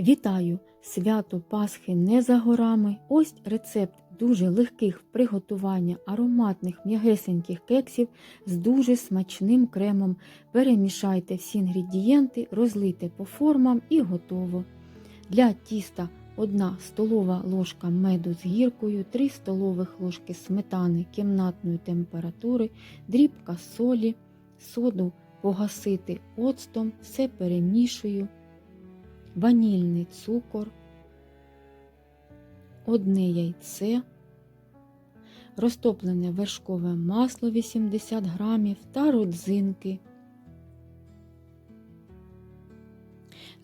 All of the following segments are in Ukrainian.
Вітаю! Свято Пасхи не за горами. Ось рецепт дуже легких приготування ароматних м'ягесеньких кексів з дуже смачним кремом. Перемішайте всі інгредієнти, розлийте по формам і готово. Для тіста 1 столова ложка меду з гіркою, 3 столових ложки сметани кімнатної температури, дрібка солі, соду погасити оцтом, все перемішую ванільний цукор, одне яйце, розтоплене вершкове масло 80 грамів та родзинки,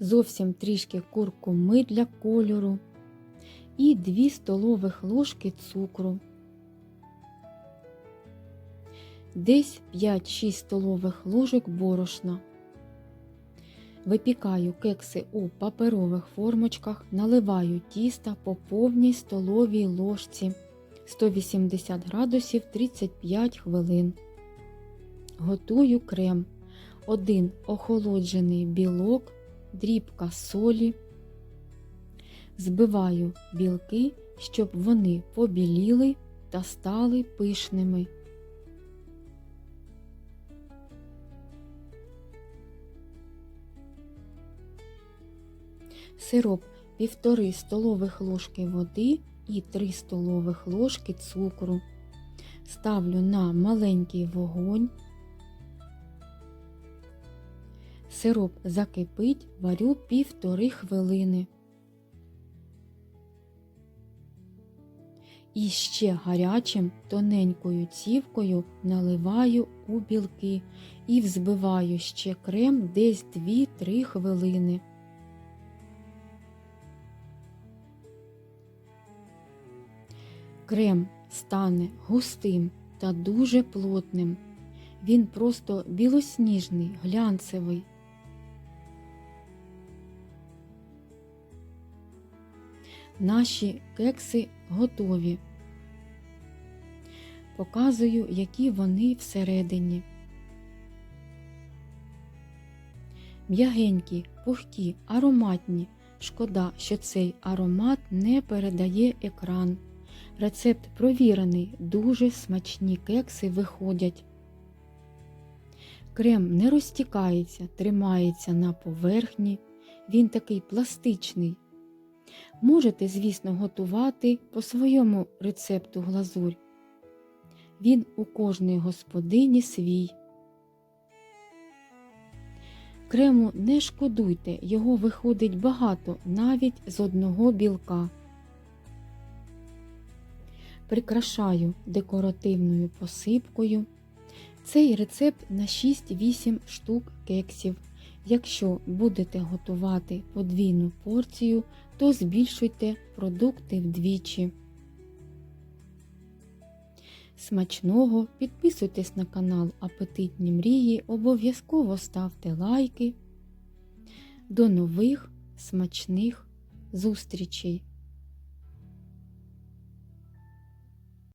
зовсім трішки куркуми для кольору і 2 столових ложки цукру. Десь 5-6 столових ложок борошна. Випікаю кекси у паперових формочках, наливаю тіста по повній столовій ложці 180 градусів 35 хвилин. Готую крем. Один охолоджений білок, дрібка солі. Збиваю білки, щоб вони побіліли та стали пишними. Сироп 1,5 столових ложки води і 3 столових ложки цукру. Ставлю на маленький вогонь. Сироп закипить, варю півтори хвилини. І ще гарячим тоненькою цівкою наливаю у білки і взбиваю ще крем десь 2-3 хвилини. Крем стане густим та дуже плотним. Він просто білосніжний, глянцевий. Наші кекси готові. Показую, які вони всередині. М'ягенькі, пухкі, ароматні. Шкода, що цей аромат не передає екран. Рецепт провірений, дуже смачні кекси виходять. Крем не розтікається, тримається на поверхні, він такий пластичний. Можете, звісно, готувати по своєму рецепту глазурь. Він у кожної господині свій. Крему не шкодуйте, його виходить багато навіть з одного білка. Прикрашаю декоративною посипкою. Цей рецепт на 6-8 штук кексів. Якщо будете готувати подвійну порцію, то збільшуйте продукти вдвічі. Смачного підписуйтесь на канал Апетитні Мрії, обов'язково ставте лайки. До нових смачних зустрічей!